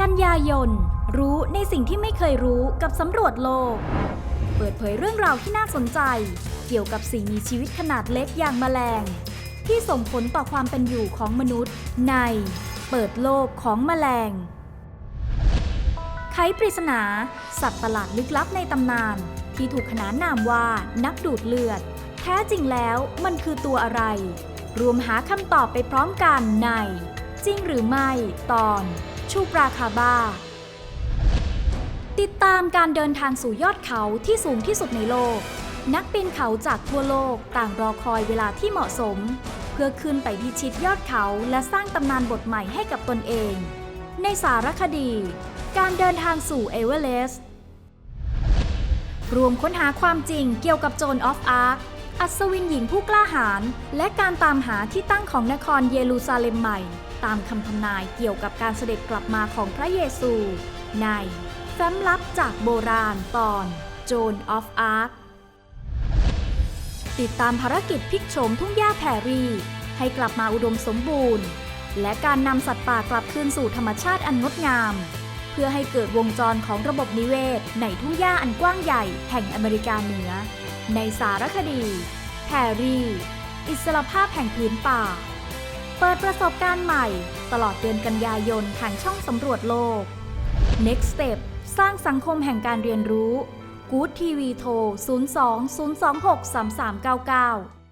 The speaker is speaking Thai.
กันยายน รู้ในสิ่งที่ไม่เคยรู้กับสำรวจโลก เปิดเผยเรื่องราวที่น่าสนใจ เกี่ยวกับสิ่งมีชีวิตขนาดเล็กอย่างแมลง ที่ส่งผลต่อความเป็นอยู่ของมนุษย์ ใน เปิดโลกของแมลง ไขปริศนา สัตว์ประหลาดลึกลับในตำนาน ที่ถูกขนานนามว่านักดูดเลือด แท้จริงแล้วมันคือตัวอะไร รวมหาคำตอบไปพร้อมกันใน จริงหรือไม่ตอน ชูปราคาบา ติดตามการเดินทางสู่ยอดเขาที่สูงที่สุดในโลก นักปีนเขาจากทั่วโลกต่างรอคอยเวลาที่เหมาะสม เพื่อขึ้นไปพิชิตยอดเขาและสร้างตำนานบทใหม่ให้กับตนเอง ในสารคดี การเดินทางสู่เอเวอเรสต์รวมค้นหาความจริงเกี่ยวกับโจนออฟอาร์ค อัศวินหญิงผู้กล้าหาญและการตามหาที่ตั้งของนครเยรูซาเล็มใหม่ ตามคำทำนายเกี่ยวกับการเสด็จกลับมาของพระเยซู ในแฟ้มลับจากโบราณตอนโจนออฟอาร์คติดตามภารกิจพิกโฉมทุ่งหญ้าแพรี่ให้กลับมาอุดมสมบูรณ์ และการนำสัตว์ป่ากลับคืนสู่ธรรมชาติอันงดงาม พื่อให้เกิดวงจรของระบบนิเวศ ในทุ่งหญ้าอันกว้างใหญ่แห่งอเมริกาเหนือ ในสารคดีแพรรี่ อิสรภาพแห่งพื้นป่า เปิดประสบการณ์ใหม่ ตลอดเดือนกันยายนทางช่องสำรวจโลก Next Step สร้างสังคมแห่งการเรียนรู้ Good TV โทร 02 026 3399